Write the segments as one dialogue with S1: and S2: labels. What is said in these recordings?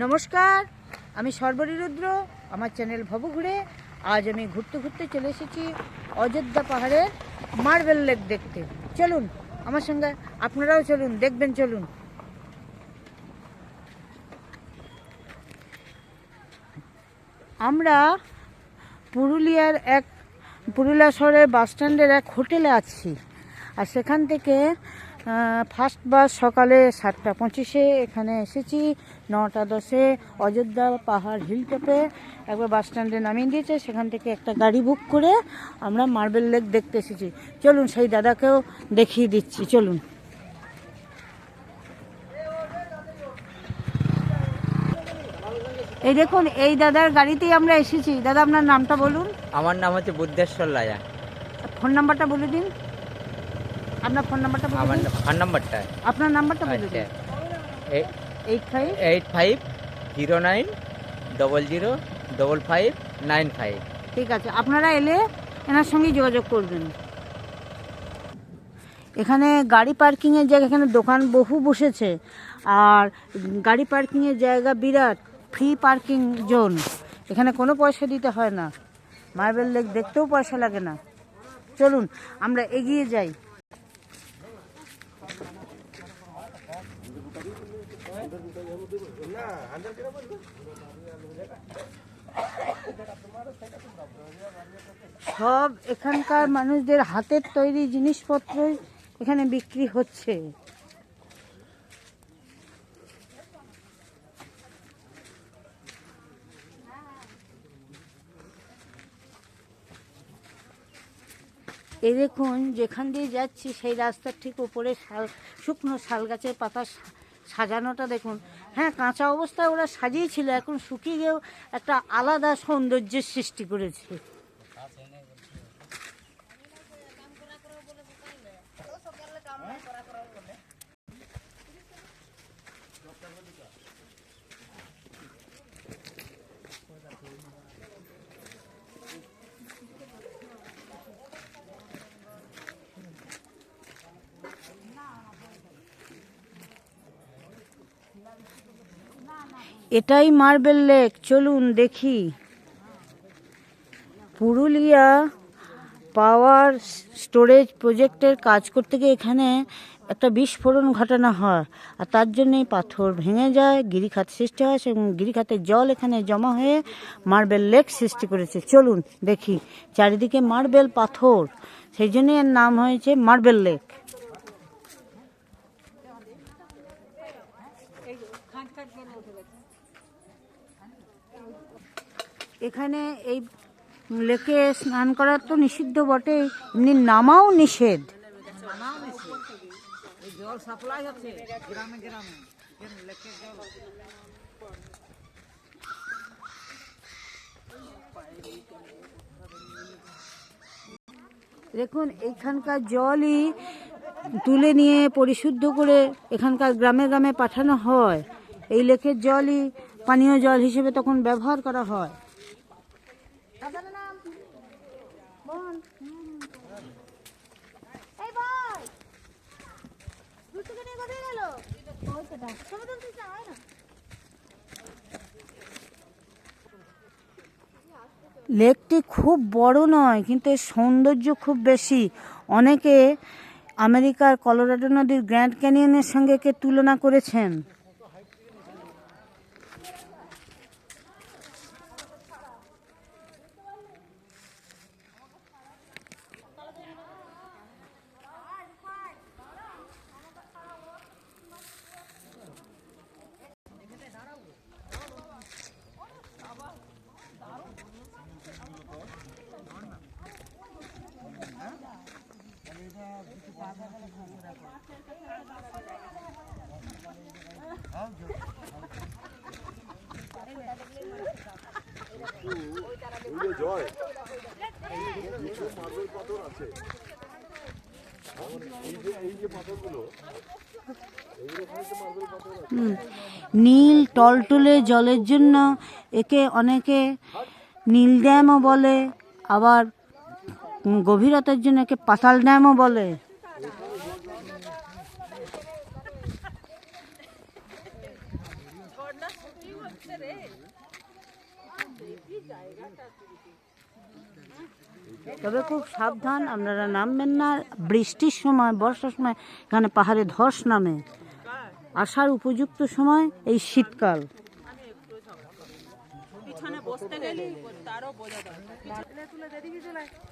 S1: নমস্কার, আমি সর্বরী রুদ্র আমার চ্যানেল ভব ঘুরে আজ আমি ঘুরতে ঘুরতে চলে এসেছি অযোধ্যা পাহাড়ের মার্বেল লেক দেখতে। চলুন, আমার সঙ্গে আপনারাও চলুন, দেখবেন, চলুন। আমরা পুরুলিয়ার এক, পুরুলিয়া শহরের বাস স্ট্যান্ডের এক হোটেলে আছি। আর সেখান থেকে ফার্স্ট বাস সকালে সাতটা পঁচিশে এখানে এসেছি। নটা দশে অযোধ্যা পাহাড় হিল টপে একবার বাস স্ট্যান্ডে নামিয়ে দিয়েছে। সেখান থেকে একটা গাড়ি বুক করে আমরা মার্বেল লেক দেখতে এসেছি। চলুন সেই দাদাকেও দেখিয়ে দিচ্ছি। চলুন। এই দেখুন এই দাদার গাড়িতেই আমরা এসেছি। দাদা আপনার নামটা বলুন।
S2: আমার নাম হচ্ছে বুদ্ধেশ্বর লায়া
S1: ফোন নাম্বারটা বলে দিন। আপনার ফোন নাম্বারটা
S2: আমার
S1: দিন।
S2: ফোন নাম্বারটা।
S1: আপনার নাম্বারটা বলে দিন। Eight five
S2: eight five zero nine double zero double five nine five
S1: ঠিক আছে আপনারা এলে এনার সঙ্গে যোগাযোগ করবেন। এখানে গাড়ি পার্কিংয়ের জায়গা এখানে দোকান বহু বসেছে। আর গাড়ি পার্কিংয়ের জায়গা বিরাট ফ্রি পার্কিং জোন এখানে কোনো পয়সা দিতে হয় না। মার্বেল লেক দেখতেও পয়সা লাগে না। চলুন আমরা এগিয়ে যাই। সব এখানকার মানুষদের হাতের তৈরি জিনিসপত্র এখানে বিক্রি হচ্ছে। এই দেখুন, যেখান দিয়ে যাচ্ছি, সেই রাস্তার ঠিক উপরে শাল, শুকনো শাল গাছের পাতা সাজানোটা দেখুন। হ্যাঁ কাঁচা অবস্থায় ওরা সাজিয়েছিল, এখন শুকিয়ে গিয়েও একটা আলাদা সৌন্দর্যের সৃষ্টি করেছে। এটাই মার্বেল লেক, চলুন দেখি। পুরুলিয়া পাওয়ার স্টোরেজ প্রজেক্টের কাজ করতে গিয়ে এখানে একটা বিস্ফোরণ ঘটানো হয়, আর তার জন্যই পাথর ভেঙে যায়, গিরিখাত সৃষ্টি হয়, এবং গিরিখাতের জল এখানে জমা হয়ে মার্বেল লেক সৃষ্টি করেছে। চলুন দেখি, চারিদিকে মার্বেল পাথর, সেই জন্যই এর নাম হয়েছে মার্বেল লেক। এখানে এই লেকে স্নান করা তো নিষিদ্ধ বটে এমনি নামাও নিষেধ। দেখুন এইখানকার জলই তুলে নিয়ে পরিশুদ্ধ করে এখানকার গ্রামে গ্রামে পাঠানো হয়। এই লেকের জলই পানীয় জল হিসেবে তখন ব্যবহার করা হয়। লেকটি খুব বড় নয়, কিন্তু এর সৌন্দর্য খুব বেশি। অনেকে আমেরিকার কলোরাডো নদীর গ্র্যান্ড ক্যানিয়নের সঙ্গে একে তুলনা করেছেন। নীল টলটলে জলের জন্য একে অনেকে নীল ড্যামও বলে আবার গভীরতার জন্য একে পাতাল ড্যামও বলে। তবে খুব সাবধান আপনারা নামবেন না। বৃষ্টির সময় বর্ষার সময় এখানে পাহাড়ে ধস নামে। আসার উপযুক্ত সময় এই শীতকাল।
S3: পিছনে বসতে গেলে তারও বোঝা দরকার।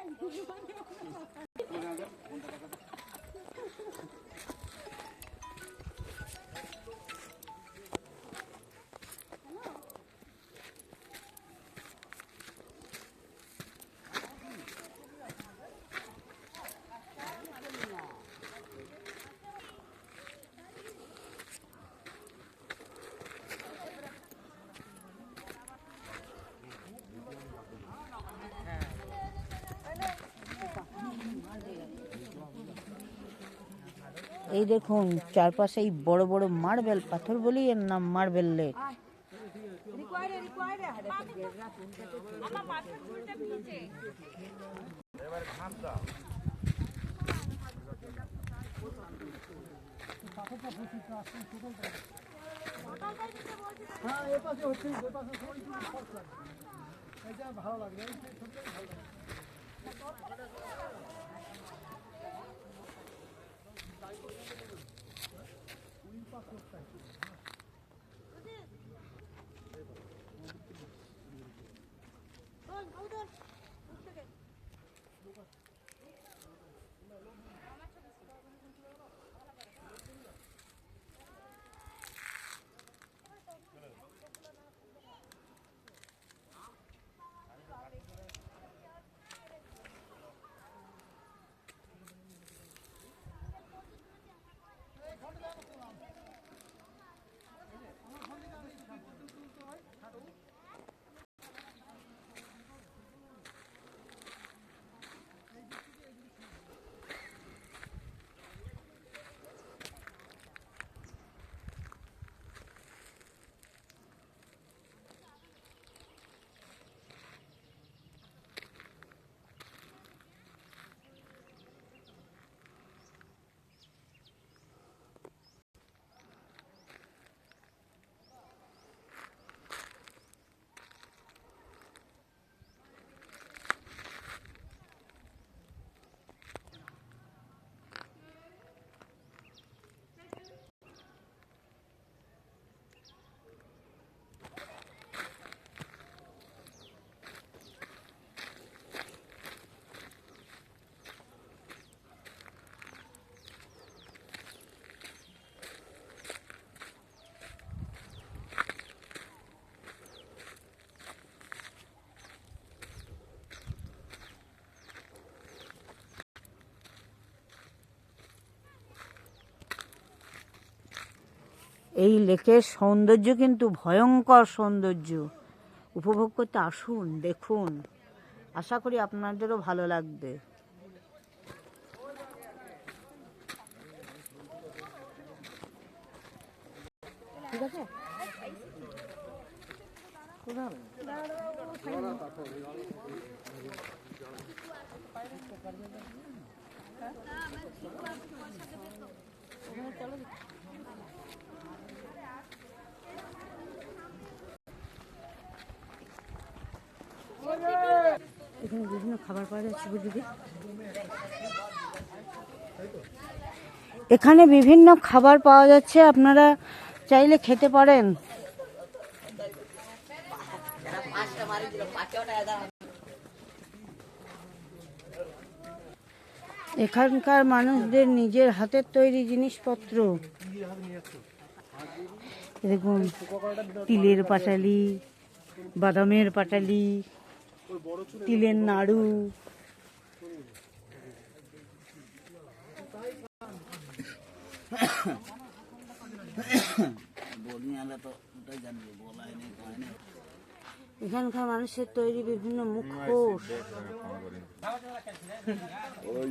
S4: Thank you.
S1: এই দেখুন চারপাশে এই বড় বড় মার্বেল পাথর বলেই এর নাম মার্বেল লেক। Thank you. এই লেকের সৌন্দর্য কিন্তু ভয়ঙ্কর সৌন্দর্য। উপভোগ করতে আসুন, দেখুন। আশা করি আপনাদেরও ভালো লাগবে। ঠিক আছে? এখানে বিভিন্ন খাবার পাওয়া যাচ্ছে বুঝলি এখানে বিভিন্ন খাবার পাওয়া যাচ্ছে, আপনারা চাইলে খেতে পারেন। এখানকার মানুষদের নিজের হাতের তৈরি জিনিসপত্র। দেখুন, তিলের পাটালি, বাদামের পাটালি তিলের নাড়ু। এখানকার মানুষের তৈরি বিভিন্ন মুখোশ।
S4: ওই